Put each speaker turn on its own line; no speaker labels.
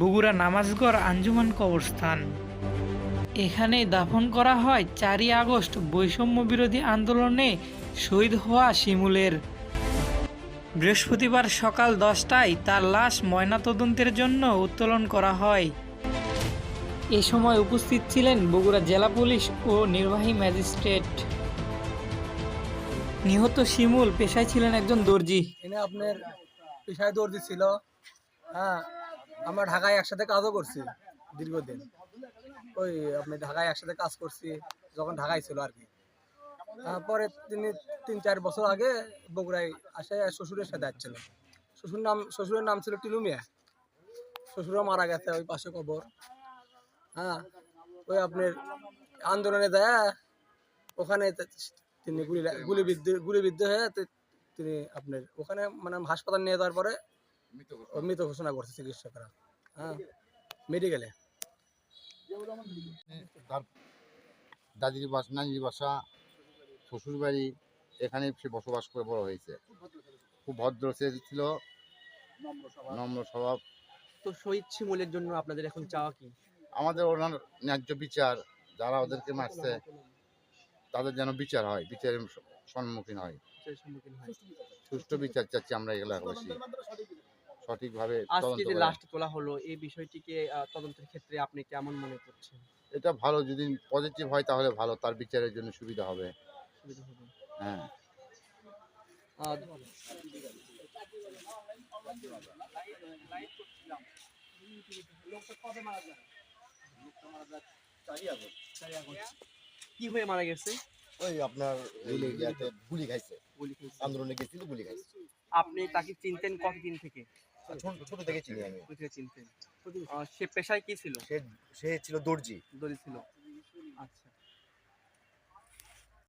বগুড়া নামাজগড় আঞ্জুমান কবরস্থান। এখানে দাফন করা হয় চারই আগস্ট বৈষম্য বিরোধী আন্দোলনে শহীদ হওয়া শিমুলের। বৃহস্পতিবার সকাল দশটায় তার লাশ ময়নাতদন্তের জন্য উত্তোলন করা হয়। এ সময় উপস্থিত ছিলেন বগুড়া জেলা পুলিশ ও নির্বাহী ম্যাজিস্ট্রেট। নিহত শিমুল পেশায় ছিলেন একজন দর্জি।
আপনার পেশায় দর্জি ছিল। হ্যাঁ আমরা ঢাকায় একসাথে কাজও করছি দীর্ঘদিন। ওই আপনি ঢাকায় একসাথে কাজ করছি, যখন ঢাকায় ছিল আর কি। তারপরে তিনি তিন চার বছর আগে বগুড়ায় আসে, শ্বশুরের সাথে আসছিল। শ্বশুর নাম, শ্বশুরের নাম ছিল টিলুমিয়া। শ্বশুরও মারা গেছে, ওই পাশে কবর। হ্যাঁ ওই আপনার আন্দোলনে দেয়া ওখানে তিনি গুলি, গুলিবিদ্ধ গুলিবিদ্ধ হয়ে তিনি আপনার ওখানে মানে হাসপাতাল নিয়ে যাওয়ার পরে মৃত ঘোষণা করছে চিকিৎসকরা। হ্যাঁ। মেডিকেলে।
তার দাদির বাসা নানির বাসা শ্বশুর বাড়ি এখানে সে বসবাস করে বড় হয়েছে। খুব ভদ্র সে ছিল। নম্র স্বভাব।
তো শহীদ শিমুলের জন্য আপনাদের এখন চাওয়া কি?
আমাদের ওনার ন্যায্য বিচার যারা ওদেরকে মারছে তাদের যেন বিচার হয় বিচারের সম্মুখীন হয়। সুষ্ঠু বিচার চাচ্ছি আমরা এলাকাবাসী সঠিকভাবে
আজকে
তদন্ত
যে লাস্ট তোলা হলো এই বিষয়টিকে তদন্তের ক্ষেত্রে আপনি কেমন মনে করছেন?
এটা ভালো যদি পজিটিভ হয় তাহলে ভালো তার বিচারের জন্য সুবিধা হবে। হ্যাঁ।
কি হয়ে মারা গেছে?
ওই আপনার গুলি খাইছে। আন্দোলনে গেছিল গুলি খাইছে।
আপনি তাকে চিনতেন কতদিন থেকে?
ছোট ছোট থেকে চিনি আমি।
থেকে চিনতেন সে পেশায় কি ছিল?
সে সে ছিল দর্জি।
দর্জি ছিল। আচ্ছা